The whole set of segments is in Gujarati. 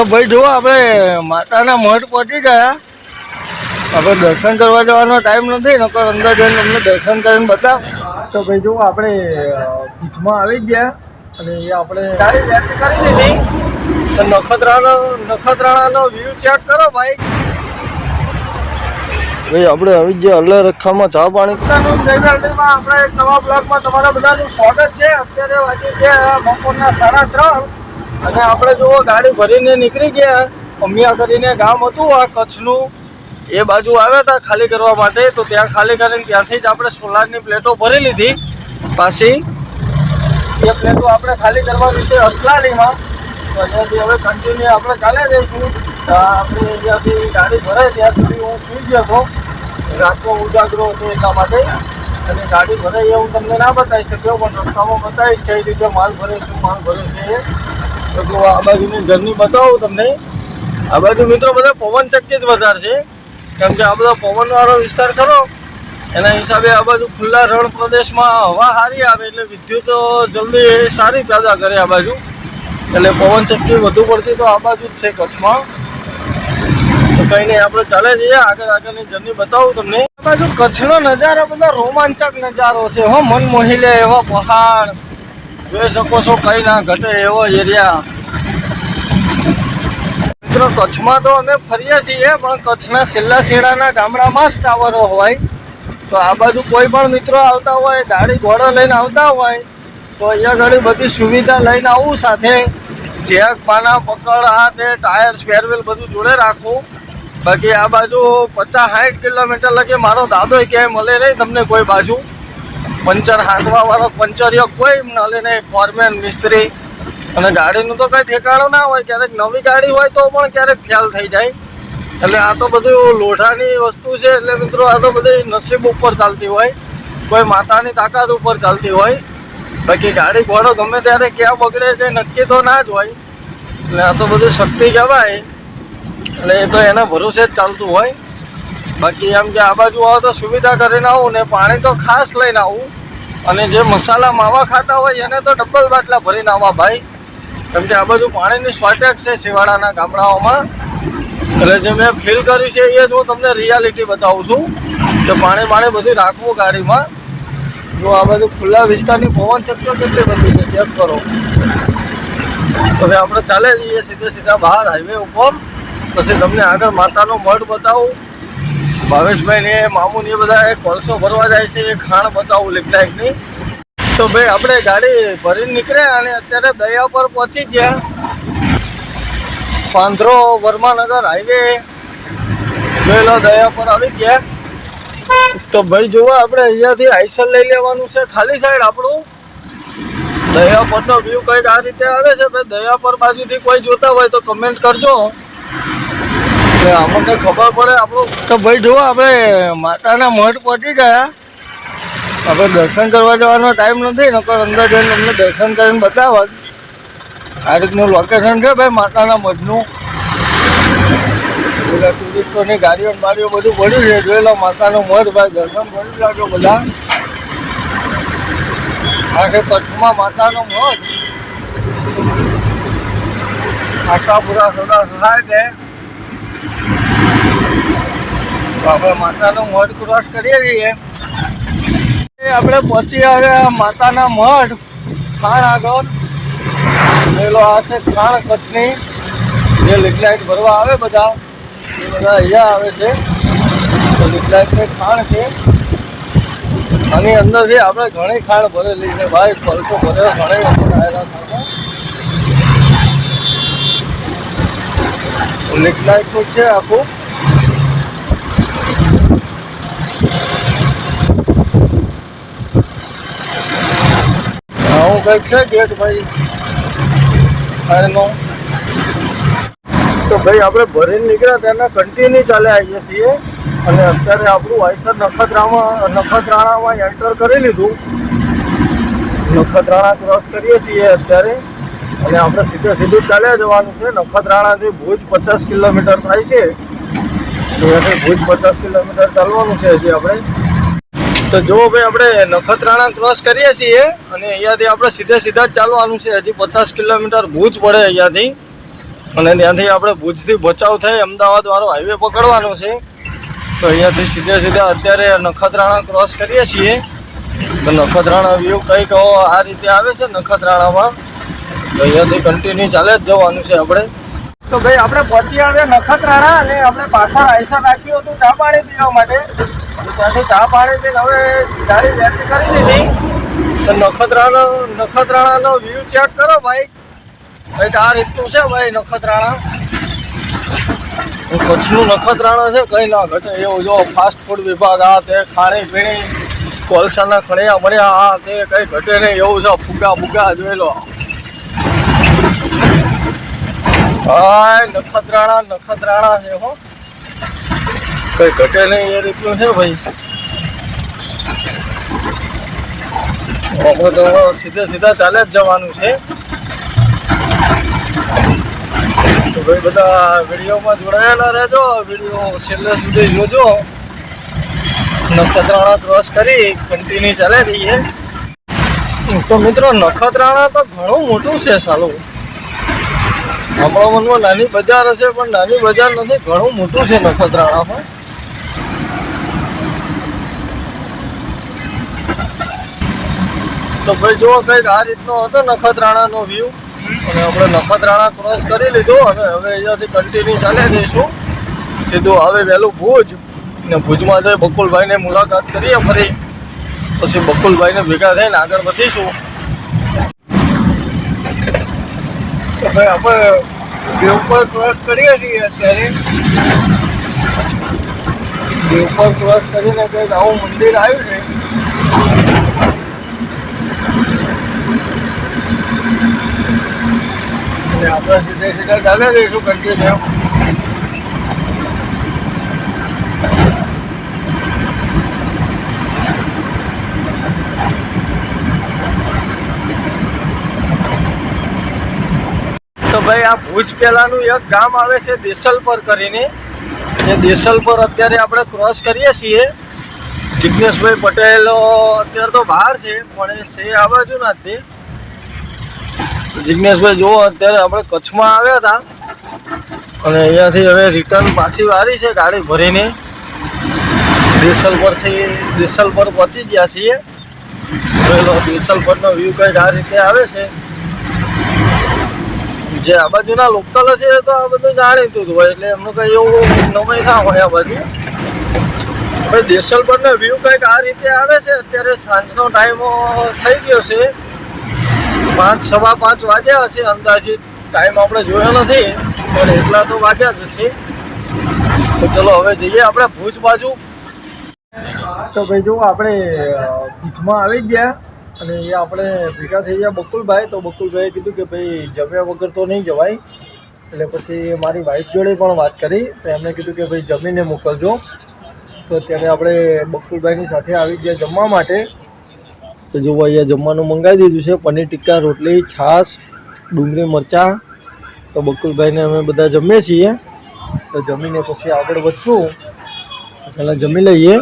તો ભાઈ જુઓ આપણે માતાના મઠ પહોંચી ગયા. આપણે દર્શન કરવા જવાનો ટાઈમ નથી નકર અંદર જઈને તમને દર્શન કરીને બતાવ. તો ભાઈ જુઓ આપણે ભુજમાં આવી ગયા અને એ આપણે સારી રેન્ટ કરી દીધી તો નખત્રાનો નખત્રાણાનો વ્યૂ ચેક કરો ભાઈ. ભાઈ આપણે આવી ગયા અલ્લે રખામાં ચા પાણી. આપણે નવા બ્લોગમાં તમારા બધાનું સ્વાગત છે. અત્યારે વાગી ગયા બપોરના સાડા ત્રણ. અને આપણે જુઓ, ગાડી ભરીને નીકળી ગયા. અમિયા કરીને ગામ હતું, આ કચ્છનું. એ બાજુ આવ્યા હતા ખાલી કરવા માટે. તો ત્યાં ખાલી કરીને ત્યાંથી જ આપણે સોલારની પ્લેટો ભરી લીધી. પાછી એ પ્લેટો આપણે ખાલી કરવાની છે અસલાલીમાં તો અહીંયાથી હવે કન્ટિન્યુ આપણે ચાલે જઈશું. આપણે અહીંયાથી ગાડી ભરાય ત્યાં સુધી હું સુઈ ગયો હતો. રાતનો ઉજાગરો હતો એટલા માટે. અને ગાડી ભરાઈ એ હું તમને ના બતાવી શક્યો, પણ રસ્તામાં બતાવીશ કઈ રીતે માલ ભરે શું, માલ ભરે છે તો આ બાજુની જર્ની બતાવું તમને. આ બાજુ મિત્રો બધા પવન ચક્કી જ વધારે છે. કેમ કે આ બધા પવનવાળો વિસ્તાર ખરો. એના હિસાબે આ બાજુ ખુલ્લા રણ પ્રદેશમાં હવા સારી આવે એટલે વિદ્યુત જલ્દી સારી પેદા કરે આ બાજુ. એટલે પવન ચક્કી વધુ પડતી તો આ બાજુ જ છે કચ્છમાં. તો કંઈ નહીં, આપણે ચાલે જઈએ. આગળ આગળની જર્ની બતાવું તમને. આ બાજુ કચ્છનો નજારો, બધા રોમાંચક નજારો છે હો. મન મોહી લે એવા પહાડ. જોઈ શકો છો કઈ ના ઘટે એવો એરિયા મિત્રો, કચ્છમાં તો અમે ફરીએ છીએ, પણ કચ્છના છેલ્લા શેડાના ગામડામાં જ ટાવરો હોય. તો આ બાજુ કોઈ પણ મિત્રો આવતા હોય, ગાડી ઘોડો લઈને આવતા હોય, તો અહીંયા ઘણી બધી સુવિધા લઈને આવું સાથે. જેક, પાના, પકડ તે ટાયર સ્પેરવેલ બધું જોડે રાખવું. બાકી આ બાજુ પચાસ સાઠ કિલોમીટર લગે મારો દાદો ક્યાંય મળે નહીં તમને કોઈ બાજુ. પંચર હાંકવા વાળો પંચરિયો કોઈ ન નહીં ફોરમેન મિસ્ત્રી અને ગાડીનું તો કઈ ઠેકાણું ના હોય, ક્યારેક નવી ગાડી હોય તો પણ ક્યારેક ખ્યાલ થઈ જાય. એટલે આ તો બધું લોઢાની વસ્તુ છે, એટલે મિત્રો આ તો બધી નસીબ ઉપર ચાલતી હોય, કોઈ માતાની તાકાત ઉપર ચાલતી હોય. બાકી ગાડી ઘોડો ગમે ત્યારે ક્યાં બગડે છે નક્કી તો ના જ હોય. એટલે આ તો બધું શક્તિ કહેવાય એટલે એ તો એના ભરોસે જ ચાલતું હોય. બાકી એમ કે આ બાજુ આવો તો સુવિધા કરીને આવું ને પાણી તો ખાસ લઈને આવું. અને જે મસાલા માવા ખાતા હોય એને તો ડબલ બાટલા ભરીને આવવા ભાઈ. કેમ કે આ બાજુ પાણીની શોર્ટેજ છે શિવાડાના ગામડાઓમાં. એટલે જે મેં ફીલ કર્યું છે એ જ હું તમને રિયાલિટી બતાવું છું. કે પાણી પાણી બધું રાખવું ગાડીમાં. જો આ બાજુ ખુલ્લા વિસ્તારની પવન ચક્કર કેટલી બધી છે ચેક કરો. હવે આપણે ચાલે જઈએ સીધે સીધા બહાર હાઈવે ઉપર. પછી તમને આગળ માતાનો મઢ બતાવું. ભાવેશભાઈ ને મામુ ને બધા કોલસો ભરવા જાય છે ખાણ બતાવું લીકલાયકની તો ભાઈ, આપણે ગાડી ભરીને નીકળ્યા અને અત્યારે દયા પર પહોંચી ગયા. પાંધરો વર્માનગર હાઈવે. જોઈ દયા પર આવી ગયા. તો ભાઈ, જોવા આપણે અહીંયાથી આઈસર લઈ લેવાનું છે, ખાલી સાઈડ આપણું. દયા પરનો વ્યૂ કંઈક આ રીતે આવે છે, ભાઈ, દયા પર બાજુથી કોઈ જોતા હોય તો કમેન્ટ કરજો. અમને ખબર પડે? આપણું તો ભાઈ જુઓ, આપણે માતાના મઠ પહોંચી ગયા. આપણે દર્શન કરવા જવાનો ટાઈમ નથી, નકર અંદર જઈને અમને દર્શન કરીને બતાવવા આ રીતનું લોકેશન છે ભાઈ માતાના મઠનું બધા ટુરિસ્ટોની ગાડીઓ બારીઓ બધું પડ્યું છે. જોઈ લો માતાનો મઠ ભાઈ દર્શન કરી લાગ્યો બધા. આ કચ્છમાં માતાનો મઠ આશાપુરા સોડા સહાય છે. આપણે માતાનો મઢ ક્રોસ કરીએ છીએ આપણે પહોંચી આવ્યા માતાના મઢ. ખાણ આગળ. પેલો આ ખાણ કચ્છની. જે લીકલાઇટ ભરવા આવે બધા. એ બધા અહીંયા આવે છે. તો લીકલાઇટની ખાણ છે. આની અંદરથી આપણે ઘણી ખાણ ભરેલી છે. ભાઈ, પલસો ભરેલો ઘણી વખત આવેલા ખાણમાં લીકલાઇટનું છે આખું. આવું કંઈક છે ગેટ ભાઈ. એનો તો ભાઈ, આપણે ભરીને નીકળ્યા ત્યાંના કન્ટિન્યુ ચાલે આવીએ છીએ. અને અત્યારે આપણું આઈસર નખત્રામાં નખત્રાણામાં એન્ટર કરી લીધું. નખત્રાણા ક્રોસ કરીએ છીએ અત્યારે. અને આપણે સીધે સીધું ચાલ્યા જવાનું છે. નખત્રાણાથી ભુજ પચાસ કિલોમીટર થાય છે અહીંયાથી ભુજ પચાસ કિલોમીટર ચાલવાનું છે હજી આપણે. તો જો ભાઈ આપણે નખત્રાણા ક્રોસ કરીએ છીએ અને અહીંયાથી આપણે સીધે સીધા જ ચાલવાનું છે. હજી પચાસ કિલોમીટર ભુજ પડે અહીંયાથી. અને ત્યાંથી આપણે ભુજથી ભચાઉ થઈ અમદાવાદ વાળો હાઈવે પકડવાનો છે. તો અહીંયાથી સીધે સીધા અત્યારે નખત્રાણા ક્રોસ કરીએ છીએ. નખત્રાણા વ્યૂ કંઈક આ રીતે આવે છે નખત્રાણામાં. તો અહીંયાથી કન્ટિન્યુ ચાલે જ જવાનું છે આપણે. તો ભાઈ, આપણે પહોંચી આવ્યા નખત્રાણા અને આપણે પાછળ આયસા રાખ્યું હતું, ચા પાણી પીવા માટે. ત્યાંથી ચા પાણી પીને હવે ગાડી રેડી કરી દીધી. તો નખત્રાણા, નખત્રાણાનો વ્યૂ ચેક કરો ભાઈ. ભાઈ, આ રીતનું છે ભાઈ નખત્રાણા. કચ્છનું નખત્રાણા છે, કંઈ ના ઘટે. એવું જો ફાસ્ટ ફૂડ વિભાગ, આ તે ખાણી પીણી, કોલસાના ખણિયા મળ્યા, આ તે કંઈ ઘટે નહીં. એવું છે ફૂગા ફૂગા જોઈ લો હાય નખત્રાણા નખત્રાણા છે હો. કઈ ઘટે નહીં એ રીતનું છે ભાઈ. આપણે તો સીધે સીધા ચાલે જ જવાનું છે. ભાઈ બધા વિડીયોમાં જોડાયેલા રહેજો. વીડિયો છેલ્લે સુધી જોજો. નખત્રાણા ક્રોસ કરી કન્ટિન્યુ ચાલે રહીએ. તો મિત્રો, નખત્રાણા તો ઘણું મોટું છે સાલું. આપણા મનમાં નાની બજાર હશે, પણ નાની બજાર નથી, ઘણું મોટું છે નખત્રાણામાં. તો ભાઈ જુઓ, કંઈક આ રીતનો હતો નખત્રાણાનો વ્યૂ અને આપણે નખત્રાણા ક્રોસ કરી લીધું, અને હવે અહીંયાથી કન્ટિન્યુ ચાલે જઈશું. સીધું આવે વહેલું ભુજ, ને ભુજમાં જઈ બકુલભાઈને મુલાકાત કરીએ ફરી. પછી બકુલભાઈને ભેગા થઈને આગળ વધીશું તો ભાઈ આપણે દેવ પર ક્રોસ કરીએ છીએ અત્યારે. દેવ પર ક્રોસ કરીને કંઈક આવું મંદિર આવ્યું છે? અને આપણે સીધે સીધા ચાલ્યા જઈશું કન્ટિન્યુ ભાઈ, આ ભુજ પહેલાનું એક ગામ આવે છે દેસલપર કરીને. એ દેસલપર અત્યારે આપણે ક્રોસ કરીએ છીએ. જિજ્ઞેશભાઈ પટેલ અત્યારે તો બહાર છે, પણ એ છે આ બાજુ ના તે. જિજ્ઞેશભાઈ જુઓ, અત્યારે આપણે કચ્છમાં આવ્યા હતા. અને અહીંયાથી હવે રિટર્ન પાછી વારી છે ગાડી ભરીને. દેસલપરથી દેસલપર પહોંચી ગયા છીએ. દેસલપરનો વ્યૂ કંઈક આ રીતે આવે છે. જે આ બાજુના લોકલ છે તો આ બધું જાણીતું જ હોય, એટલે એમનું કંઈ એવું નવાઈ ના હોય આ બાજુ. ભાઈ દેસલપરનો વ્યૂ કંઈક આ રીતે આવે છે, અત્યારે સાંજનો ટાઈમ થઈ ગયો છે. પાંચ, સવા પાંચ વાગ્યા હશે અંદાજિત ટાઈમ આપણે જોયો નથી, પણ એટલા તો વાગ્યા જ હશે. તો ચલો હવે જઈએ આપણે ભુજ બાજુ. તો ભાઈ જો આપણે ભુજમાં આવી ગયા. અને એ આપણે ભેગા થઈ ગયા બકુલભાઈ, તો બકુલભાઈએ કીધું કે ભાઈ જમ્યા વગર તો નહીં જવાય. એટલે પછી મારી વાઈફ જોડે પણ વાત કરી, તો એમણે કીધું કે ભાઈ જમીને મોકલજો. તો અત્યારે આપણે બકુલભાઈની સાથે આવી ગયા જમવા માટે. તો જુઓ, અહીંયા જમવાનું મંગાવી દીધું છે, પનીર ટિક્કા, રોટલી, છાશ, ડુંગળી, મરચાં. તો બકુલભાઈને અમે બધા જમીએ છીએ. તો જમીને પછી આગળ વધશું. ચાલો જમી લઈએ.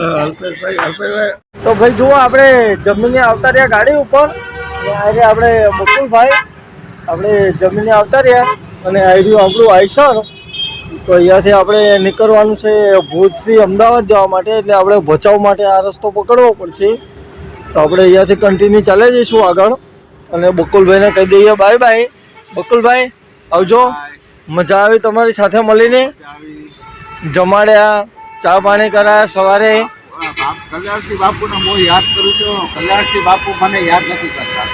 તો ભાઈ જુઓ આપણે જમીને આવતા રહ્યા ગાડી ઉપર. આજે આપણે મુકુલભાઈ આપણે જમીને આવતા રહ્યા. અને આવ્યું આપણું આઈસર. તો અહીંયાથી આપણે નીકળવાનું છે ભુજથી અમદાવાદ જવા માટે. એટલે આપણે ભચાઉ માટે આ રસ્તો પકડવો પડશે. તો આપણે અહીંયાથી કન્ટિન્યુ ચાલે જઈશું આગળ. અને બકુલભાઈને કહી દઈએ બાય બાય બકુલભાઈ આવજો. મજા આવી તમારી સાથે મળીને? જમાડ્યા. ચા પાણી કરાયા સવારે. કલ્યાણસિંહ બાપુને હું યાદ કરું છું. કલ્યાણસિંહ બાપુ મને યાદ નથી કરતા.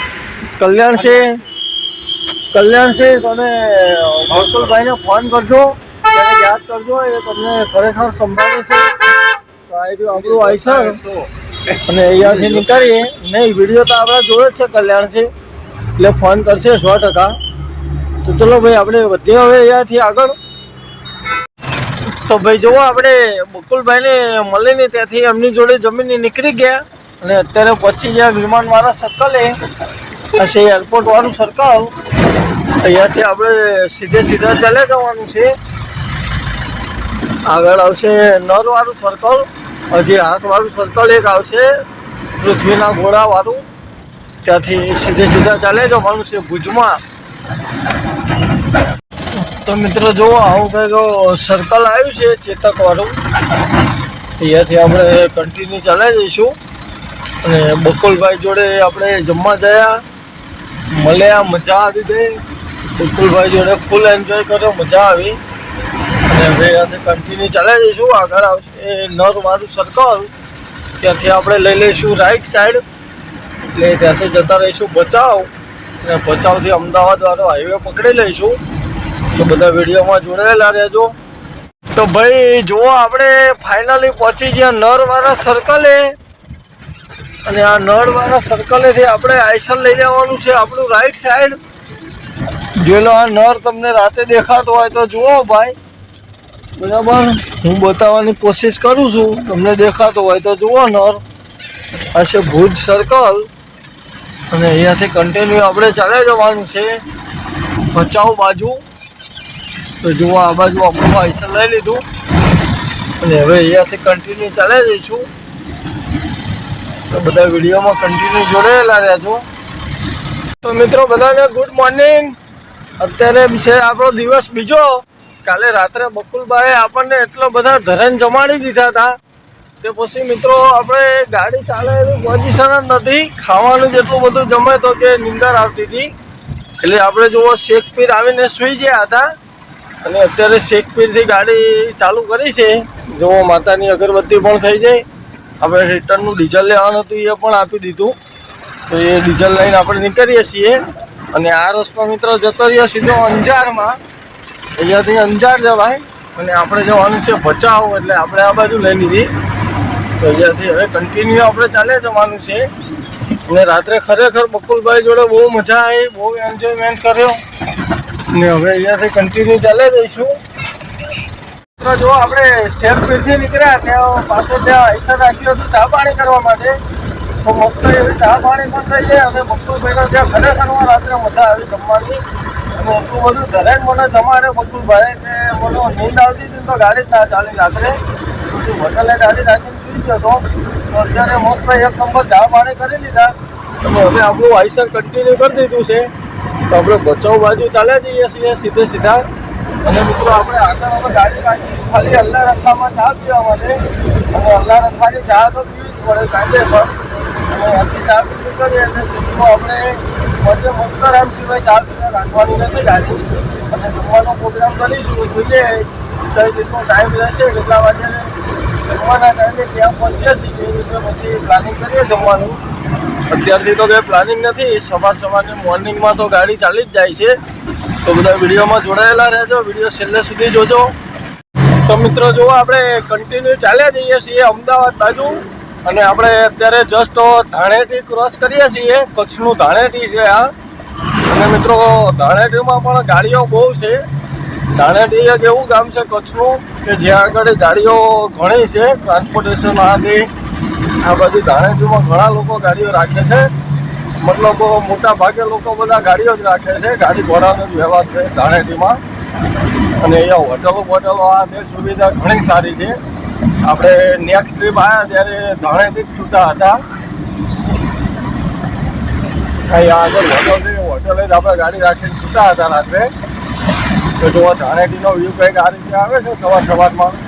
કલ્યાણસિંહ કલ્યાણસિંહ તમે બકુલભાઈને ફોન કરજો. તેને યાદ કરજો એ તમને ખરેખર સંભાળે છે. તો આ રહ્યું આપણું આઈસર અને અહીંયાથી નીકળીએ. નહીં વીડિયો તો આપણા જોડે જ છે કલ્યાણસિંહ. એટલે ફોન કરશે સો ટકા. તો ચલો ભાઈ આપણે વધીએ હવે અહીંયાથી આગળ. તો ભાઈ જુઓ, આપણે બકુલભાઈને મળીને ત્યાંથી એમની જોડે જમીનની નીકળી ગયા. અને અત્યારે પહોંચી ગયા વિમાનવાળા સર્કલે. હશે એરપોર્ટવાળું એરપોર્ટ વાળું સર્કલ. અહીંયાથી આપણે સીધે સીધા ચાલે જવાનું છે. આગળ આવશે નરવાળું સર્કલ. હજી હાથવાળું સર્કલ એક આવશે. પૃથ્વીના ઘોડાવાળું ત્યાંથી સીધે સીધા ચાલે જવાનું છે ભુજમાં. તો મિત્રો જુઓ આવું કંઈક સર્કલ આવ્યું છે ચેતક વાળું અહીંયાથી આપણે કન્ટિન્યુ ચલાવી જઈશું. અને બકુલભાઈ જોડે આપણે જમવા જયા. મળ્યા, મજા આવી ગઈ. બકુલભાઈ જોડે ફૂલ એન્જોય કર્યો, મજા આવી. અને હવે અહીંયાથી કન્ટિન્યુ ચલાવી જઈશું. આગળ આવશે નરવાળું સર્કલ ત્યાંથી આપણે લઈ લઈશું રાઈટ સાઈડ એટલે ત્યાંથી જતા રહીશું બચાવ અને બચાવથી અમદાવાદ વાળો હાઈવે પકડી લઈશું. તો બધા વિડીયોમાં જોડાયેલા રહેજો. તો ભાઈ જુઓ આપણે ફાઇનલી પહોંચી ગયા નળવાળા સર્કલે અને આ નળવાળા સર્કલેથી આપણે આઈસર લઈ જવાનું છે આપણું રાઈટ સાઈડ જોયેલો આ નર તમને રાતે દેખાતો હોય તો જુઓ ભાઈ. બરાબર? હું બતાવવાની કોશિશ કરું છું, તમને દેખાતો હોય તો જુઓ નર આ છે ભુજ સર્કલ અને અહીંયાથી કન્ટિન્યુ આપણે ચાલ્યા જવાનું છે. ભચાઉ બાજુ. તો જુઓ આ બાજુ આપણું આઈસર લઈ લીધું. અને હવે અહીંયાથી કન્ટિન્યુ ચાલ્યા જઈશું તો બધા વિડીયોમાં કન્ટિન્યુ જોડાયેલા રહેજો. તો મિત્રો બધાને ગુડ મોર્નિંગ અત્યારે છે આપણો દિવસ બીજો. કાલે રાત્રે બકુલભાઈએ આપણને એટલો બધા ધરણ જમાડી દીધા હતા તે પછી મિત્રો આપણે ગાડી ચાલે એવી પોઝિશન જ નથી. ખાવાનું જેટલું બધું જમે તો કે નિંદર આવતી હતી. એટલે આપણે જુઓ શેખપીર આવીને સૂઈ ગયા હતા. અને અત્યારે શેખપીરથી ગાડી ચાલુ કરી છે. જો માતાની અગરબત્તી પણ થઈ જાય. આપણે રિટર્નનું ડીઝલ લેવાનું હતું, એ પણ આપી દીધું. તો એ ડીઝલ લઈને આપણે નીકળીએ છીએ. અને આ રસ્તો મિત્રો જતો રહ્યો સીધો અંજારમાં. અહીંયાથી અંજાર જવાય. અને આપણે જવાનું છે ભચાઉ, એટલે આપણે આ બાજુ લઈ લીધી. તો અહીંયાથી હવે કન્ટિન્યુ આપણે ચાલે જવાનું છે. અને રાત્રે ખરેખર બકુલભાઈ જોડે બહુ મજા આવી, બહુ એન્જોયમેન્ટ કર્યો. ને હવે અહીંયાથી કન્ટિન્યુ ચાલે જઈશું જો આપણે શેર શેરપીરથી નીકળ્યા ત્યાં પાસે ત્યાં આઈસર રાખ્યો હતું ચા પાણી કરવા માટે. તો મસ્ત એવી ચા પાણી પણ થઈ જાય અને બકુલભાઈનો ત્યાં ખરેખરમાં રાત્રે મજા આવી જમવાની. અને એટલું બધું જ મને જમાડે બકુલભાઈ કે મને નીંદ આવતી હતી તો ગાડી જ ના ચાલી રાત્રે. પછી હોટલે ગાડી રાખીને સુઈ ગયો હતો તો અત્યારે મસ્ત એક નંબર ચા પાણી કરી લીધા. અને હવે આપણું આઈસર કન્ટિન્યુ કરી દીધું છે. તો આપણે બચાવ બાજુ ચાલ્યા જઈએ છીએ સીધે સીધા. અને મિત્રો, આપણે આગળ ગાડી રાખી ખાલી અલ્લા રખામાં ચા પીવા માટે. અને અલ્લા રખાની ચા તો પીવી જ પડે, કાયદેસર. અને આથી ચા પીવી કરીએ એટલે સીધું આપણે વચ્ચે મસ્ત રામ સિવાય ચા પીવા રાખવાની નથી ગાડી. અને જમવાનો પ્રોગ્રામ કરીશું. જોઈએ કઈ રીતનો ટાઈમ રહેશે, કેટલા વાગે જમવાના ટાઈમે ત્યાં પહોંચીએ છીએ. એ રીતે પછી પ્લાનિંગ કરીએ જમવાનું. અત્યારથી તો કંઈ પ્લાનિંગ નથી. સવાર સવારની મોર્નિંગમાં તો ગાડી ચાલી જ જાય છે. તો બધા વિડીયોમાં જોડાયેલા રહેજો. વીડિયો છેલ્લે સુધી જોજો. તો મિત્રો, જુઓ આપણે કન્ટિન્યુ ચાલ્યા જઈએ છીએ અમદાવાદ બાજુ. અને આપણે અત્યારે જસ્ટ ધાણેટી ક્રોસ કરીએ છીએ. કચ્છનું ધાણેટી છે આ. અને મિત્રો, ધાણેટીમાં પણ ગાડીઓ બહુ છે. ધાણેટી એક એવું ગામ છે કચ્છનું કે જ્યાં આગળ ગાડીઓ ઘણી છે. ટ્રાન્સપોર્ટેશન આથી આ બાજુ ધાણેટીમાં ઘણા લોકો ગાડીઓ રાખે છે. મતલબ મોટા ભાગે લોકો બધા ગાડીઓ જ રાખે છે. ગાડી ઘોડાનો જ વ્યવહાર છે ધાણેટીમાં અને અહીંયા હોટલો બોટલો આ બે સુવિધા ઘણી સારી છે. આપણે નેક્સ્ટ ટ્રીપ આવ્યા ત્યારે ધાણેથી જ છૂટા હતા. અહીંયા આગળ હોટલ હોટલે જ આપણે ગાડી રાખીને છૂટા હતા રાત્રે. તો જો ધાણેટીનો વ્યૂ કંઈક આ રીતે આવે છે સવાર સવારમાં.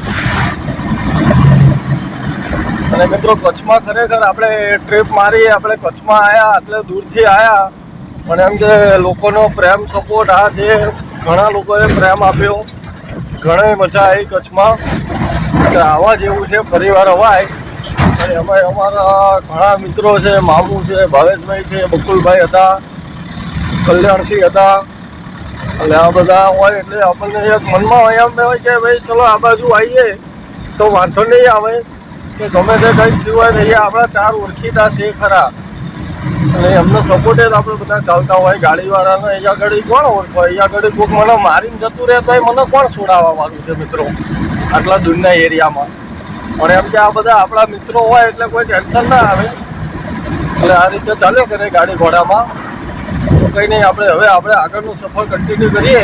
અને મિત્રો કચ્છમાં ખરેખર આપણે ટ્રીપ મારી આપણે કચ્છમાં આવ્યા એટલે દૂરથી આવ્યા પણ એમ કે લોકોનો પ્રેમ સપોર્ટ આ જે ઘણા લોકોએ પ્રેમ આપ્યો. ઘણી મજા આવી કચ્છમાં. આવા જેવું છે, પરિવાર અવાય. અને અમે અમારા ઘણા મિત્રો છે, મામુ છે, ભાવેશભાઈ છે, બકુલભાઈ હતા, કલ્યાણસિંહ હતા. એટલે આ બધા હોય એટલે આપણને એક મનમાં એમ હોય કે ભાઈ, ચલો, આ બાજુ આવીએ તો વાંધો નહીં આવે. કે ગમે તે કંઈક થયું હોય તો અહીંયા આપણા ચાર ઓળખીતા છે ખરા. અને એમનો સપોર્ટ જ આપણે બધા ચાલતા હોય, ગાડીવાળાને અહીંયા આગળ કોણ ઓળખો? અહીંયા આગળ કોઈક મને મારીને જતું રહે તો મને કોણ છોડાવવા વાળું છે મિત્રો? આટલા દૂરના એરિયામાં. પણ એમ કે આ બધા આપણા મિત્રો હોય એટલે કોઈ ટેન્શન ના આવે. એટલે આ રીતે ચાલે કરે ગાડી ઘોડામાં. કંઈ નહીં, આપણે હવે આપણે આગળનું સફર કન્ટિન્યુ કરીએ.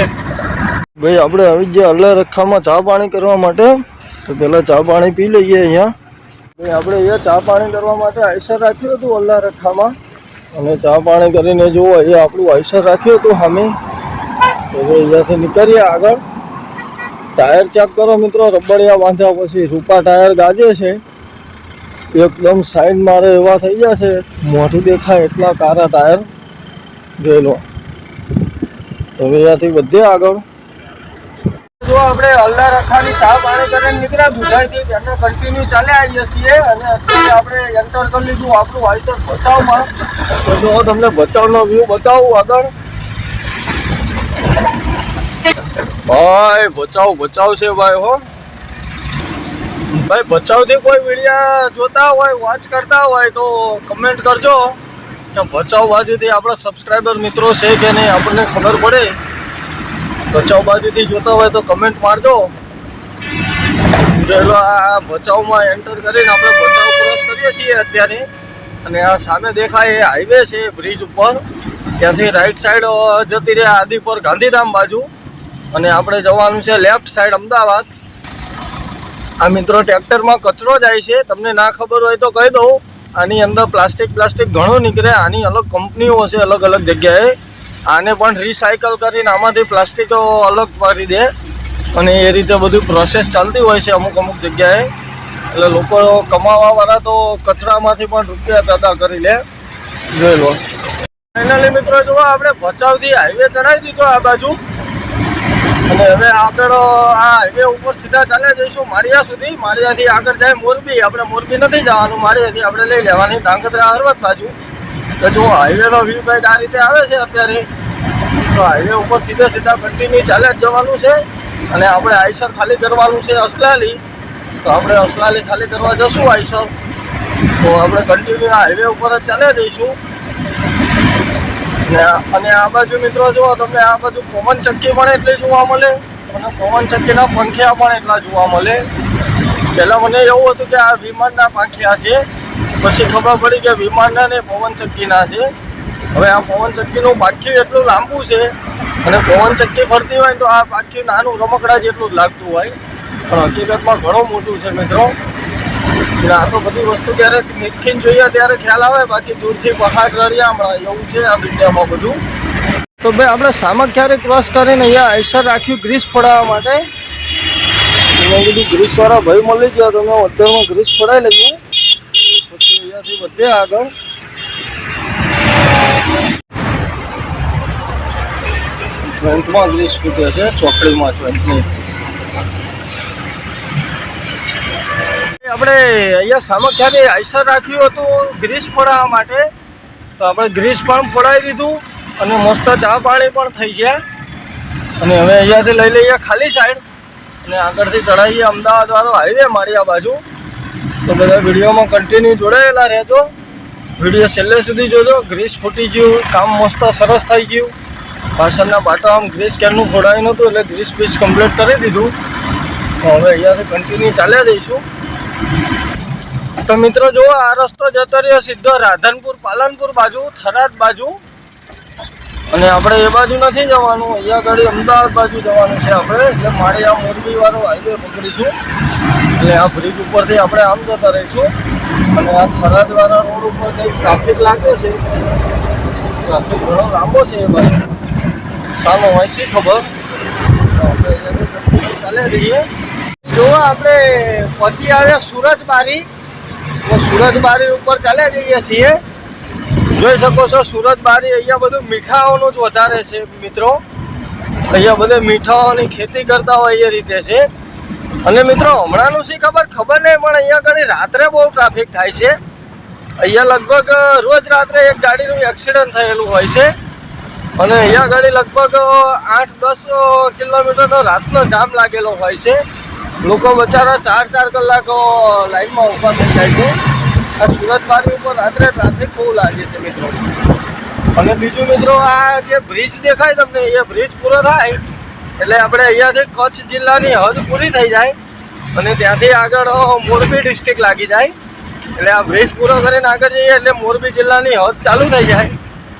ભાઈ, આપણે આવી ગયા અલ્લા રખામાં ચા પાણી કરવા માટે. તો પહેલાં ચા પાણી પી લઈએ અહીંયા. આપણે એ ચા પાણી કરવા માટે આઈસર રાખ્યું હતું અલ્લા રખામાં અને ચા પાણી કરીને જુઓ એ આપણું આઈસર રાખ્યું હતું અમે અહીંયાથી નીકળીએ આગળ. ટાયર ચેક કરો મિત્રો, રબડિયા બાંધ્યા પછી રૂપા ટાયર ગાજે છે. એકદમ સાઈડ મારે એવા થઈ જશે મોઢું દેખાય એટલા કારા ટાયર. જોઈ લો. હવે અહીંયાથી વધીએ આગળ. જો આપણે અલ્લા રખાની ચા પાણી કરીને નીકળ્યા દુધાઈથી તેને કન્ટિન્યુ ચાલે આવીએ છીએ અને અત્યારે આપણે એન્ટર કરી લીધું આપણું વાયસર બચાવમાં. તો જો તમને બચાવનો વ્યૂ બતાવું આગળ. ભાઈ, બચાવ બચાવ છે ભાઈ હો. ભાઈ, બચાવથી કોઈ વિડીયા જોતા હોય વોચ કરતા હોય તો કમેન્ટ કરજો. કે બચાવ બાજુથી આપણા સબસ્ક્રાઈબર મિત્રો છે કે નહીં, આપણને ખબર પડે. બચાવ બાજુથી જોતા હોય તો કમેન્ટ મારજો. જોઈ લો આ બચાવમાં એન્ટર કરીને આપણે બચાવ ક્રોસ કરીએ છીએ અત્યારે. અને આ સામે દેખાય એ હાઈવે છે બ્રિજ ઉપર. ત્યાંથી રાઈટ સાઈડ જતી રહે આદિપુર ગાંધીધામ બાજુ. અને આપણે જવાનું છે લેફ્ટ સાઈડ અમદાવાદ. આ મિત્રો ટ્રેક્ટરમાં કચરો જાય છે. તમને ના ખબર હોય તો કહી દઉં. આની અંદર પ્લાસ્ટિક પ્લાસ્ટિક ઘણું નીકળે. આની અલગ કંપનીઓ છે અલગ અલગ જગ્યાએ. આને પણ રિસાયકલ કરીને આમાંથી પ્લાસ્ટિકો અલગ પાડી દે. અને એ રીતે બધી પ્રોસેસ ચાલતી હોય છે અમુક અમુક જગ્યાએ. એટલે લોકો કમાવાવાળા તો કચરામાંથી પણ રૂપિયા પેદા કરી લે. જોઈ લો. ફાઇનલી મિત્રો, જુઓ, આપણે ભચાઉથી હાઈવે ચડાવી દીધો આ બાજુ. અને હવે આગળ, આ હાઈવે ઉપર સીધા ચાલ્યા જઈશું માળિયા સુધી. માળિયાથી આગળ જાય મોરબી. આપણે મોરબી નથી જવાનું. માળિયાથી આપણે લઈ લેવાની ધાંગધ્રા હરવત બાજુ. તો જો હાઈવેનો વ્યૂ કઈ આ રીતે આવે છે અત્યારે, તો હાઈવે ઉપર સીધા સીધા કન્ટિન્યુ ચાલ્યા જ જવાનું છે. અને આપણે આઈસર ખાલી કરવાનું છે અસલાલી. તો આપણે અસલાલી ખાલી કરવા જશું આઈસર તો આપણે કન્ટિન્યુ હાઈવે ઉપર જ ચાલે જઈશું. અને આ બાજુ મિત્રો જુઓ, તમને આ બાજુ પવન ચક્કી પણ એટલી જોવા મળે. અને પવન ચક્કીના પંખિયા પણ એટલા જોવા મળે. પહેલાં મને એવું હતું કે આ વિમાનના પાંખિયા છે. પછી ખબર પડી કે વિમાનના ને પવન ચક્કીના છે. હવે આ પવન ચક્કીનું પાખ્યું એટલું લાંબુ છે અને પવન ચક્કી ફરતી હોય તો આ પાખ્યું નાનું રમકડા જેટલું જ લાગતું હોય. પણ હકીકતમાં ઘણું મોટું છે મિત્રો. એટલે આ તો બધી વસ્તુ ત્યારે નીકળીને જોઈએ ત્યારે ખ્યાલ આવે, બાકી દૂરથી પહાડ રળિયામણા એવું છે આ દુનિયામાં બધું. તો ભાઈ, આપણે સામખ્યારે ક્રોસ કરીને અહીંયા આઈસર રાખ્યું ગ્રીસ ફોડાવવા માટે? મેં કીધું ગ્રીસવાળા ભાઈ મળી ગયા, તો મેં અત્યારમાં ગ્રીસ ફોડાવી લઈએ. અહીંયાથી ફૂટે છે, ચોકડીમાં જોઈન્ટની. આપણે અહીંયા સામખ્યાની આઈસર રાખ્યું હતું, ગ્રીસ ફોડાવવા માટે. તો આપણે ગ્રીસ પણ ફોડાવી દીધું અને મસ્ત ચા પાણી પણ થઈ ગયા. અને હવે અહીંયાથી લઈ લઈએ ખાલી સાઈડ. અને આગળથી ચડાવીએ અમદાવાદ વાળો હાઈવે મારી આ બાજુ. તો બધા વિડીયોમાં કન્ટિન્યુ જોડાયેલા રહેજો. વીડિયો છેલ્લે સુધી જોજો. ગ્રીસ ફૂટી ગયું, કામ મસ્ત સરસ થઈ ગયું. પાછળના બાટો આમ ગ્રીસ કેનનું ખોડાયું નહોતું એટલે ગ્રીસ પીસ કમ્પ્લીટ કરી દીધું. તો હવે અહીંયાથી કન્ટિન્યુ ચાલ્યા જઈશું. તો મિત્રો જુઓ, આ રસ્તો જતો રહ્યો સીધો રાધનપુર, પાલનપુર બાજુ, થરાદ બાજુ. અને આપણે એ બાજુ નથી જવાનું. અહીંયા આગળ અમદાવાદ બાજુ જવાનું છે આપણે. એટલે મારે આ મોરબી વાળો હાઈવે પકડીશું. એટલે આ બ્રિજ ઉપરથી આપણે આમ જતા રહીશું. અને આ થરાદ વાળા રોડ ઉપર કંઈક ટ્રાફિક લાગે છે. ટ્રાફિક ઘણો લાંબો છે એ બાજુ. સાનો હોય છે ખબર ચાલે રહીએ જો આપણે પછી આવ્યા સુરજબારી. સુરજબારી ઉપર ચાલ્યા જઈએ છીએ. જોઈ શકો છો, સુરત બારી, અહીંયા બધું મીઠાઓનું જ વધારે છે મિત્રો. અહીંયા બધે મીઠાઓની ખેતી કરતા હોય એ રીતે છે. અને મિત્રો, હમણાંનું શી ખબર? ખબર નહીં, પણ અહીંયા ઘણી રાત્રે બહુ ટ્રાફિક થાય છે. અહીંયા લગભગ રોજ રાત્રે એક ગાડીનું એક્સિડન્ટ થયેલું હોય છે. અને અહીંયા ઘણી લગભગ આઠ દસ કિલોમીટરનો રાતનો જામ લાગેલો હોય છે. લોકો બચારા ચાર ચાર કલાક લાઈનમાં ઊભા થઈ જાય છે. આ સુરત બારી ઉપર રાત્રે ટ્રાફિક બહુ લાગે છે મિત્રો. અને બીજું મિત્રો, આ જે બ્રિજ દેખાય તમને, એ બ્રિજ પૂરો થાય. એટલે આપણે અહીંયાથી કચ્છ જિલ્લાની હદ પૂરી થઈ જાય. અને ત્યાંથી આગળ મોરબી ડિસ્ટ્રિક્ટ લાગી જાય. એટલે આ બ્રિજ પૂરો કરીને આગળ જઈએ, એટલે મોરબી જિલ્લાની હદ ચાલુ થઈ જાય.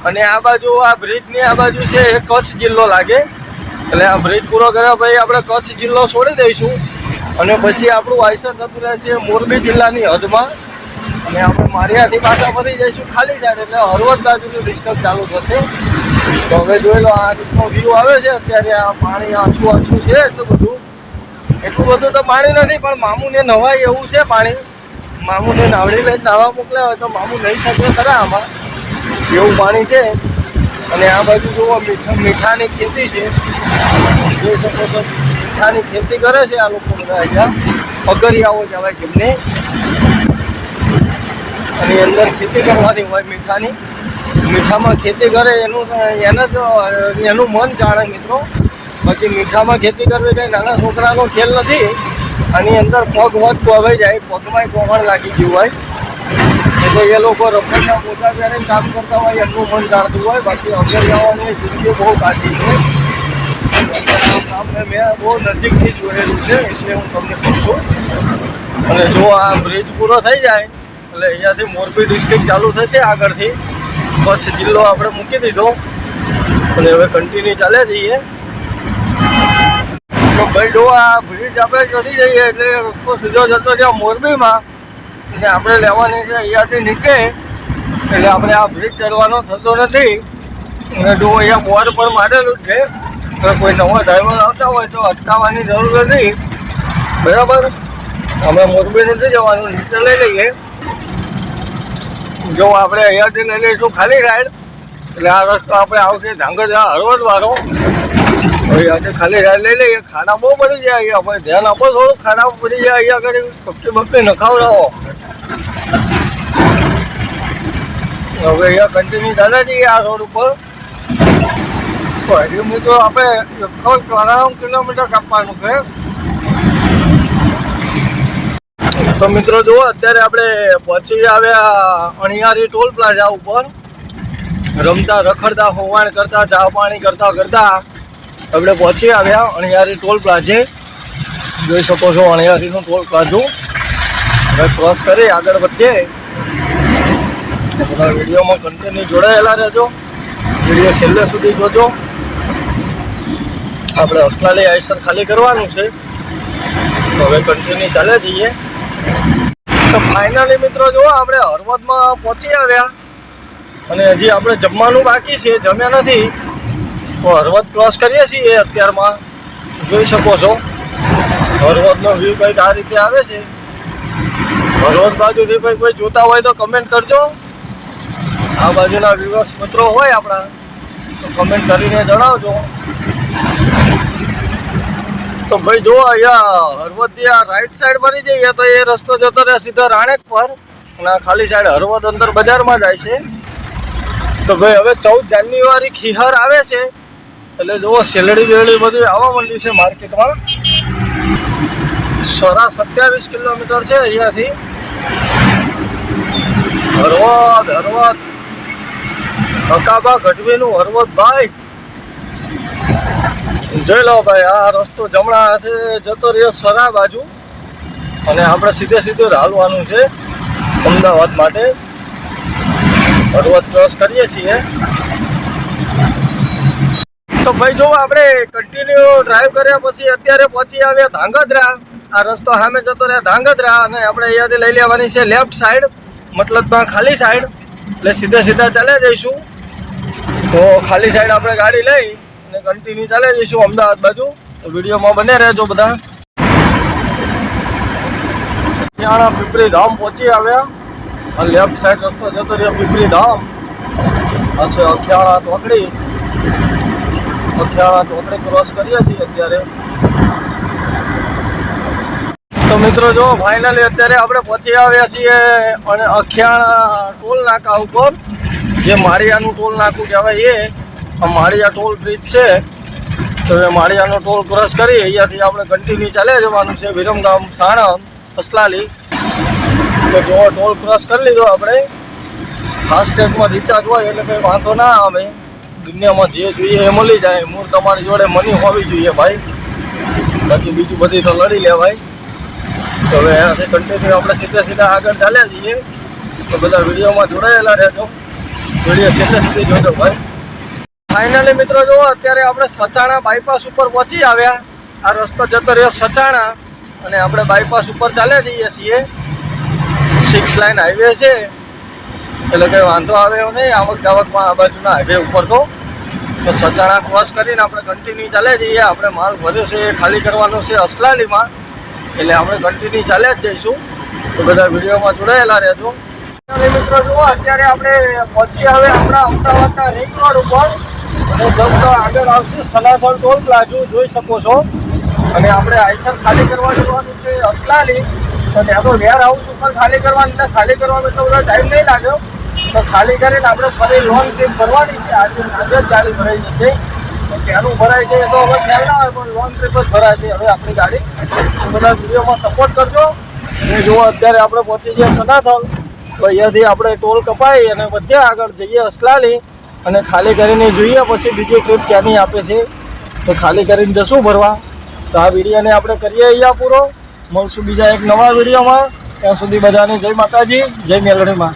અને આ બાજુ, આ બ્રિજની આ બાજુ છે, એ કચ્છ જિલ્લો લાગે. એટલે આ બ્રિજ પૂરો કર્યા પછી આપણે કચ્છ જિલ્લો છોડી દઈશું. અને પછી આપણું વાયસર થતું રહેશે મોરબી જિલ્લાની હદમાં. અને આપણે મારિયાથી પાછા ફરી જઈશું ખાલી જાય એટલે હળવદ બાજુનું ડિસ્ટર્બ ચાલુ થશે. તો હવે જોઈ લો આ રીતનો વ્યૂ આવે છે. અત્યારે આ પાણી આછું આછું છે એટલું બધું. એટલું બધું તો પાણી નથી, પણ મામુને નવાય એવું છે પાણી. મામુને નાવડી લઈને નાવા મોકલ્યા હોય તો મામુ લઈ શકે ખરા આમાં. એવું પાણી છે. અને આ બાજુ જુઓ, મીઠા મીઠાની ખેતી છે. જોઈ શકો છો મીઠાની ખેતી કરે છે આ લોકો બધા અહીંયા. પગરિયાઓ કહેવાય જેમને. અને અંદર ખેતી કરવાની હોય મીઠાની. મીઠામાં ખેતી કરે એનું, એને જ, એનું મન જાણે મિત્રો. પછી મીઠામાં ખેતી કરવી કંઈ નાના છોકરાનો ખેલ નથી. આની અંદર પગ વગ કોવાઈ જાય, પગમાં કોમણ લાગી ગયું હોય. એટલે એ લોકો રબરના મોટા પહેરીને કામ કરતા હોય, એમનું મન જાણતું હોય. બાકી અગર જવાની જિંદગી બહુ કાચી છે. મેં બહુ નજીકથી જોયેલું છે, એટલે હું તમને કહું છું અને જો આ બ્રિજ પૂરો થઈ જાય એટલે અહીંયાથી મોરબી ડિસ્ટ્રિક્ટ ચાલુ થશે આગળથી. કચ્છ જિલ્લો આપણે મૂકી દીધો. અને હવે કન્ટિન્યુ ચાલે જઈએ તો ભાઈ જો આ બ્રિજ આપણે ચડી જઈએ એટલે રસ્તો સીધો જતો છે મોરબીમાં. અને આપણે લેવાની છે અહીંયાથી નીકળે એટલે આપણે આ બ્રિજ ચડવાનો થતો નથી. અને જો અહીંયા બોર્ડ પર મારેલું છે. કોઈ નવા ડ્રાઈવર આવતા હોય તો અટકાવવાની જરૂર નથી. બરાબર? અમે મોરબી નથી જવાનું. નીચે લઈ લઈએ. જો આપણે અહીંયાથી લઈ લઈશું ખાલી રાઈડ? એટલે આ રસ્તો આપણે આવશે ધાંગધ્રા હળવદ વાળો. અહીંયાથી ખાલી રાઈડ લઈ લઈએ, ખાડા બહુ પડી જાય અહીંયા. આપણે ધ્યાન આપો થોડું, ખાડા પડી જાય અહીંયા આગળ. કપટી બપટી નખાવડાવો હવે અહીંયા કન્ટિન્યુ ચાલે જઈએ આ રોડ ઉપર. તો હજી મિત્રો આપણે એકસો ચોરાણું કિલોમીટર કાપવાનું છે. તો મિત્રો જુઓ, અત્યારે આપણે પહોંચી આવ્યા અણિયારી ટોલ પ્લાઝા ઉપર. રમતા રખડતા, હોવાણ કરતા, ચા પાણી કરતા કરતા આપણે પહોંચી આવ્યા અણિયારી ટોલ પ્લાઝે. જોઈ શકો છો અણિયારીનું ટોલ પ્લાઝો. હવે ક્રોસ કરી આગળ વધીએ. બધા વિડીયોમાં કન્ટિન્યુ જોડાયેલા રહેજો. વીડિયો છેલ્લે સુધી જોજો. આપણે અસલાલી આઈસર ખાલી કરવાનું છે. હવે કન્ટિન્યુ ચાલે જઈએ. તો ફાઇનલી મિત્રો જુઓ, આપણે હળવદમાં પહોંચી આવ્યા. અને હજી આપણે જમવાનું બાકી છે, જમ્યા નથી. તો હળવદ ક્રોસ કરીએ છીએ અત્યારમાં. જોઈ શકો છો. હળવદનો વ્યૂ કંઈક આ રીતે આવે છે. હળવદ બાજુથી ભાઈ કોઈ જોતા હોય તો કમેન્ટ કરજો. આ બાજુના વ્યુઅર્સ મિત્રો હોય આપણા. તો કમેન્ટ કરીને જણાવજો. તો ભાઈ જો અહીંયા હળવદથી આ રાઈટ સાઈડ ભરી જઈએ તો એ રસ્તો જતો રહે સીધા રાણેક પર. અને ખાલી સાઈડ હળવદ અંદર બજારમાં જાય છે. તો ભાઈ હવે ચૌદ જાન્યુઆરી ખીહર આવે છે. એટલે જુઓ શેલડી વેલડી બધું આવવા માંડ્યું છે માર્કેટમાં. સરા સત્યાવીસ કિલોમીટર છે અહીંયાથી. હળવદ હળવદ હકાબા ગઢવીનું હળવદ ભાઈ. જોઈ લો ભાઈ, આ રસ્તો જમણા હાથે જતો રહ્યો સરા બાજુ. અને આપણે સીધે સીધું હાલવાનું છે અમદાવાદ માટે. પર્વત ક્રોસ કરીએ છીએ. તો ભાઈ જો આપણે કન્ટિન્યુ ડ્રાઈવ કર્યા પછી અત્યારે પહોંચી આવ્યા ધાંગધ્રા. આ રસ્તો સામે જતો રહ્યા ધાંગધ્રા અને આપણે અહીંયાથી લઈ લેવાની છે લેફ્ટ સાઈડ મતલબમાં ખાલી સાઈડ એટલે સીધે સીધા ચાલ્યા જઈશું. તો ખાલી સાઈડ આપણે ગાડી લઈ અને કન્ટિન્યુ ચાલે જઈશું અમદાવાદ બાજુ? વિડીયોમાં બને રહેજો બધા. ત્યાં પીપળી ધામ પહોંચી આવ્યા. આ લેફ્ટ સાઈડ રસ્તો જતો રહ્યો, પીપળી ધામ. હશે અખિયાળા ચોકડી. અખિયાળા ચોકડી ક્રોસ કરીએ છીએ અત્યારે. તો મિત્રો જો ફાઇનલી અત્યારે આપણે પહોંચી આવ્યા છીએ અને અખિયાળા ટોલ નાકા ઉપર, જે માળિયાનું ટોલ નાકું કહેવાય એ. માળિયા ટોલ બ્રિજ છે. તો એ માળિયાનો ટોલ ક્રોસ કરી, અહીંયાથી આપણે કન્ટિન્યુ ચાલે જવાનું છે વિરમગામ સાણંદ, અસલાલી. તો જો ટોલ ક્રોસ કરી લીધો આપણે. ફાસ્ટેગમાં રિચાર્જ હોય એટલે કંઈ વાંધો ના આવે. દુનિયામાં જે જોઈએ એ મળી જાય. મૂળ તમારી જોડે મની હોવી જોઈએ ભાઈ. બાકી બીજું બધી તો લડી લે ભાઈ. તો હવે એનાથી કન્ટિન્યુ આપણે સીધા સીધા આગળ ચાલ્યા જઈએ. તો બધા વિડીયોમાં જોડાયેલા રહેજો. વીડિયો સીધે સીધી જોજો ભાઈ. ફાઇનલી મિત્રો જો અત્યારે આપણે સચાણા બાયપાસ ઉપર પહોંચી આવ્યા. આ રસ્તો જતો રહ્યો સચાણા અને આપણે બાયપાસ ઉપર ચાલ્યા જઈએ છીએ. સિક્સ લાઇન હાઈવે છે. એટલે કંઈ વાંધો આવે એવો નહીં. આવક જાવકમાં આ બાજુના હાઈવે ઉપર તો. સચાણા ક્રોસ કરીને આપણે કન્ટિન્યુ ચાલે જઈએ. આપણે માલ ભર્યો છે એ ખાલી કરવાનો છે અસલાલીમાં. એટલે આપણે કન્ટિન્યુ ચાલ્યા જ જઈશું. તો બધા વિડીયોમાં જોડાયેલા રહેજો. મિત્રો જુઓ, અત્યારે આપણે પહોંચી હવે આપણા અમદાવાદના રિંગ રોડ ઉપર. જસ્ટ આગળ આવશે સનાથલ ટોલ પ્લાઝો જોઈ શકો છો. અને આપણે આઈસર ખાલી કરવા જવાનું છે અસલાલી. તો ત્યાં તો વેર હાઉસ ઉપર ખાલી કરવાની ખાલી કરવામાં એટલો બધો ટાઈમ નહીં લાગ્યો. તો ખાલી કરીને આપણે ફરી લોન ટ્રીપ ભરવાની છે. આજે સાંજે જ ગાડી ભરાઈ જશે. તો ક્યાંનું ભરાય છે, એ તો હવે ખ્યાલ ના હોય પણ લોન ટ્રીપ જ ભરાય છે હવે આપણી ગાડી. તો બધા વિડીયોમાં સપોર્ટ કરજો. અને જુઓ અત્યારે આપણે પહોંચી ગયા સનાથલ, તો અહીંયાથી આપણે ટોલ કપાઈ અને વધ્યા આગળ જઈએ અસલાલી. અને ખાલી કરીને જોઈએ, પછી બીજી ટ્રીપ ક્યાંની આપે છે. તો ખાલી કરીને જશું ભરવા. તો આ વિડીયોને આપણે કરીએ અહીંયા પૂરો. મળશું બીજા એક નવા વિડીયોમાં. ત્યાં સુધી બધાને જય માતાજી, જય મેલડીમાં